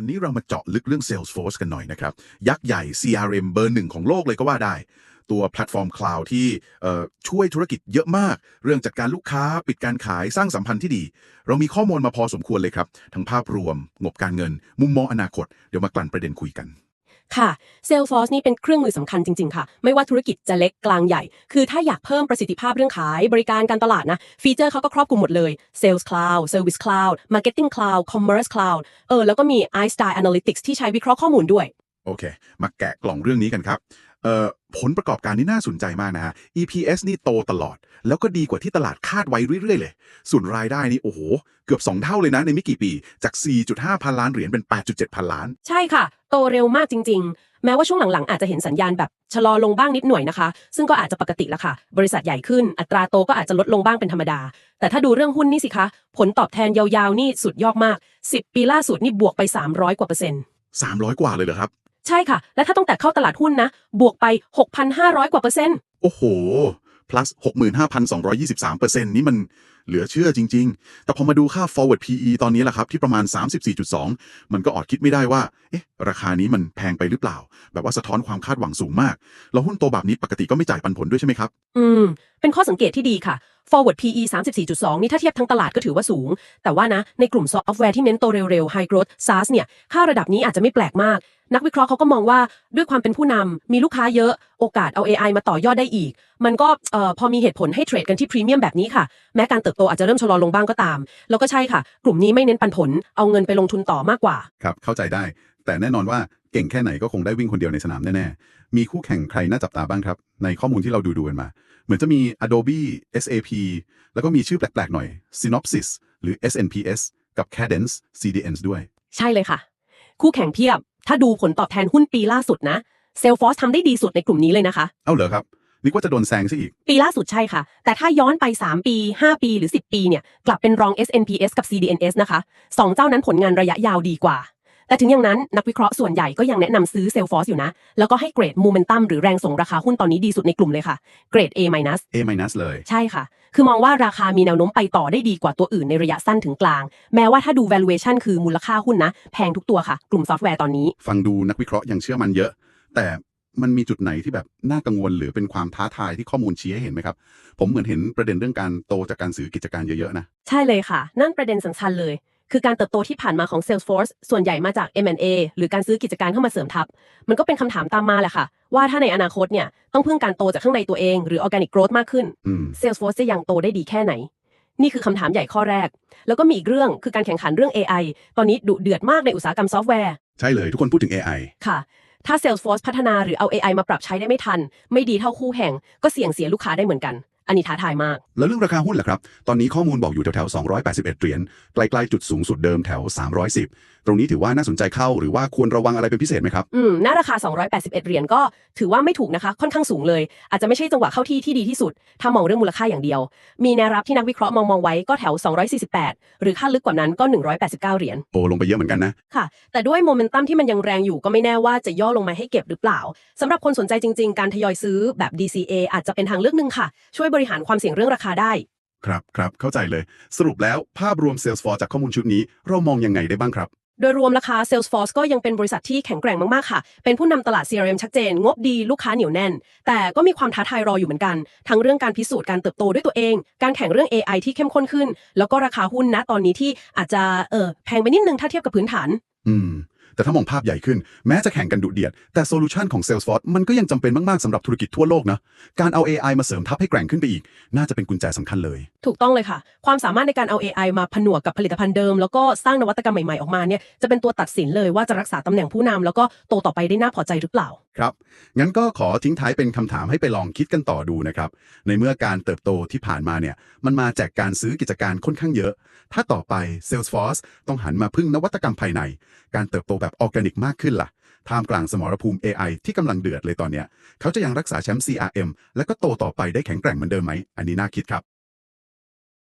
วันนี้เรามาเจาะลึกเรื่อง Salesforce กันหน่อยนะครับ ยักษ์ใหญ่ CRM เบอร์หนึ่งของโลกเลยก็ว่าได้ ตัวแพลตฟอร์มคลาวด์ที่ช่วยธุรกิจเยอะมาก เรื่องจัดการลูกค้า ปิดการขายสร้างสัมพันธ์ที่ดี เรามีข้อมูลมาพอสมควรเลยครับ ทั้งภาพรวม งบการเงิน มุมมองอนาคต เดี๋ยวมากลั่นประเด็นคุยกัน ค่ะ Salesforce นี่เป็นเครื่องมือสำคัญจริง ๆ ค่ะ ไม่ว่าธุรกิจจะเล็กกลางใหญ่ คือถ้าอยากเพิ่มประสิทธิภาพเรื่องขาย บริการการตลาดนะ ฟีเจอร์เขาก็ครอบคลุมหมดเลย Sales Cloud Service Cloud Marketing Cloud Commerce Cloud เออ แล้วก็มี iStyle Analytics ที่ใช้วิเคราะห์ข้อมูลด้วย โอเค มาแกะกล่องเรื่องนี้กันครับ เอ่อ ผลประกอบการนี่น่าสนใจมากนะฮะ EPS นี่โตตลอด แล้วก็ดีกว่าที่ตลาดคาดไว้เรื่อยๆเลย ส่วนรายได้นี่โอ้โห เกือบ 2 เท่าเลยนะในไม่กี่ปี จาก 4.5 พันล้านเหรียญเป็น 8.7 พันล้าน ใช่ค่ะ โตเร็วมากจริง ๆ แม้ว่าช่วงหลังๆ อาจจะเห็นสัญญาณแบบชะลอลงบ้างนิดหน่อยนะคะ ซึ่งก็อาจจะปกติละค่ะ บริษัทใหญ่ขึ้น อัตราโตก็อาจจะลดลงบ้างเป็นธรรมดา แต่ถ้าดูเรื่องหุ้นนี่สิคะ ผลตอบแทนยาวๆ นี่สุดยอดมาก 10 ปีล่าสุดนี่บวกไป 300 กว่าเปอร์เซ็นต์300 กว่าเลยเหรอครับ ใช่ค่ะ และถ้าต้องแต่เข้าตลาดหุ้นนะ บวกไป 6,500 กว่าเปอร์เซ็นต์ โอ้โห plus 65,223%นี่มันเหลือเชื่อจริง ๆ แต่พอมาดูค่า forward PE ตอนนี้แหละครับ ที่ประมาณ 34.2 มันก็อดคิดไม่ได้ว่า เอ๊ะ ราคานี้มันแพงไปหรือเปล่า แบบว่าสะท้อนความคาดหวังสูงมาก แล้วหุ้นโตแบบนี้ปกติก็ไม่จ่ายปันผลด้วยใช่ไหมครับ อืม เป็นข้อสังเกตที่ดีค่ะ forward PE 34.2 นี่ถ้าเทียบทั้งตลาดก็ถือว่าสูง แต่ว่านะ ในกลุ่มซอฟต์แวร์ที่เน้นโตเร็วๆ high growth SaaS เนี่ย ค่าระดับนี้อาจจะไม่แปลกมาก นักวิเคราะห์เขาก็มองว่าด้วยความเป็นผู้นำมีลูกค้าเยอะ โอกาสเอา AI มาต่อยอดได้อีก มันก็เอ่อพอมีเหตุผลให้เทรดกันที่พรีเมียมแบบนี้ค่ะ แม้การเติบโตอาจจะเริ่มชะลอลงบ้างก็ตาม แล้วก็ใช่ค่ะ กลุ่มนี้ไม่เน้นปันผล เอาเงินไปลงทุนต่อมากกว่า ครับ เข้าใจได้ แต่แน่นอนว่า เก่งแค่ไหนก็คงได้วิ่งคนเดียวในสนามแน่ๆ มีคู่แข่งใครน่าจับตาบ้างครับ ในข้อมูลที่เราดูดูกันมา เหมือนจะมี Adobe SAP แล้วก็มีชื่อแปลกๆหน่อย Synopsys หรือ SNPS กับ Cadence CDN ด้วย ใช่เลยค่ะ คู่แข่งเพียบ ถ้าดูผลตอบแทนหุ้นปีล่าสุดนะ Salesforce ทำได้ดีสุดในกลุ่มนี้เลยนะคะ เอ้าเหรอครับนึกว่าจะโดนแซงซะอีก ปีล่าสุดใช่ค่ะ แต่ถ้าย้อนไป 3 ปี 5 ปีหรือ 10 ปีเนี่ย กลับเป็นรอง SNPS กับ CDNS นะคะสองเจ้านั้นผลงานระยะยาวดีกว่า แต่ถึงอย่างนั้นนักวิเคราะห์ส่วนใหญ่ก็ยังแนะนำซื้อ Salesforce อยู่นะ แล้วก็ให้เกรด Momentum หรือแรงส่งราคาหุ้นตอนนี้ดีสุดในกลุ่มเลยค่ะ เกรด A- A minus เลย ใช่ค่ะ คือมองว่าราคามีแนวโน้มไปต่อได้ดีกว่าตัวอื่นในระยะสั้นถึงกลาง แม้ว่าถ้าดู valuation คือมูลค่าหุ้นนะ แพงทุกตัวค่ะ กลุ่มซอฟต์แวร์ตอนนี้ ฟังดูนักวิเคราะห์ยังเชื่อมันเยอะ แต่มันมีจุดไหนที่แบบน่ากังวลหรือเป็นความท้าทายที่ข้อมูลชี้ให้เห็นไหมครับ ผมเหมือนเห็นประเด็นเรื่องการโตจากการซื้อกิจการเยอะๆนะ ใช่เลยค่ะ นั่นประเด็นสำคัญเลย คือการเติบโตที่ผ่านมาของ Salesforce ส่วนใหญ่มาจาก M&A หรือการซื้อกิจการเข้ามาเสริมทับ มันก็เป็นคำถามตามมาแหละค่ะ ว่าถ้าในอนาคตเนี่ยต้องพึ่งการโตจากข้างในตัวเองหรือ organic growth มากขึ้นอืม Salesforce จะยังโตได้ดีแค่ไหน นี่คือคำถามใหญ่ข้อแรก แล้วก็มีอีกเรื่องคือการแข่งขันเรื่อง AI ตอนนี้ดุเดือดมากในอุตสาหกรรมซอฟต์แวร์ใช่เลยทุกคนพูดถึง AI ค่ะถ้า Salesforce พัฒนาหรือเอา AI มาปรับใช้ได้ไม่ทัน ไม่ดีเท่าคู่แข่งก็เสี่ยงเสียลูกค้าได้เหมือนกัน อันนี้ท้าทายมาก แล้วเรื่องราคาหุ้นล่ะครับ ตอนนี้ข้อมูลบอกอยู่แถวๆ281 เหรียญใกล้ๆจุดสูงสุดเดิมแถว 310ตรงนี้ถือว่าน่าสนใจเข้าหรือว่าควรระวังอะไรเป็นพิเศษไหมครับ อืม หน้าราคา 281 เหรียญก็ถือว่าไม่ถูกนะคะ ค่อนข้างสูงเลย อาจจะไม่ใช่จังหวะเข้าที่ที่ดีที่สุด ถ้ามองเรื่องมูลค่าอย่างเดียว มีแนวรับที่นักวิเคราะห์มองมองไว้ก็แถว 248 หรือค่าลึกกว่านั้นก็ 189 เหรียญ โอ้ลงไปเยอะเหมือนกันนะ ค่ะ แต่ด้วยโมเมนตัมที่มันยังแรงอยู่ก็ไม่แน่ว่าจะย่อลงมาให้เก็บหรือเปล่าสำหรับคนสนใจจริง ๆ การทยอยซื้อแบบ DCA อาจจะเป็นทางเลือกหนึ่งค่ะ ช่วยบริหารความเสี่ยงเรื่องราคาได้ครับครับเข้าใจเลย สรุปแล้วภาพรวม Salesforce จากข้อมูลชุดนี้เรามองยังไงได้บ้างครับ โดยรวมราคา Salesforce ก็ยังเป็นบริษัทที่แข็งแกร่งมาก ๆ ค่ะ เป็นผู้นำตลาด CRM ชัดเจน งบดีลูกค้าเหนียวแน่น แต่ก็มีความท้าทายรออยู่เหมือนกัน ทั้งเรื่องการพิสูจน์การเติบโตด้วยตัวเอง การแข่งเรื่อง AI ที่เข้มข้นขึ้น แล้วก็ราคาหุ้นณตอนนี้ที่อาจจะเออแพงไปนิดนึงถ้าเทียบกับพื้นฐาน อืม แต่ถ้ามองภาพใหญ่ขึ้นแม้จะแข่งกันดุเดือด แต่โซลูชันของ Salesforce มันก็ยังจำเป็นมาก ๆสำหรับธุรกิจทั่วโลกนะ การเอา AI มาเสริมทับให้แกร่งขึ้นไปอีก น่าจะเป็นกุญแจสำคัญเลย ถูกต้องเลยค่ะ ความสามารถในการเอา AI มาผนวกกับผลิตภัณฑ์เดิม แล้วก็สร้างนวัตกรรมใหม่ ๆ ออกมาเนี่ยจะเป็นตัวตัดสินเลยว่าจะรักษาตำแหน่งผู้นำแล้วก็โตต่อไปได้น่าพอใจหรือเปล่า ครับงั้นก็ขอทิ้งท้ายเป็นคำถามให้ไปลองคิดกันต่อดูนะครับ ในเมื่อการเติบโตที่ผ่านมาเนี่ย มันมาจากการซื้อกิจการค่อนข้างเยอะ ถ้าต่อไป Salesforce ต้องหันมาพึ่งนวัตกรรมภายใน การเติบโตแบบออร์แกนิกมากขึ้นล่ะท่ามกลางสมรภูมิ AI ที่กำลังเดือดเลยตอนเนี้ยเขาจะยังรักษาแชมป์ CRM และก็โตต่อไปได้แข็งแกร่งเหมือนเดิมไหม อันนี้น่าคิดครับ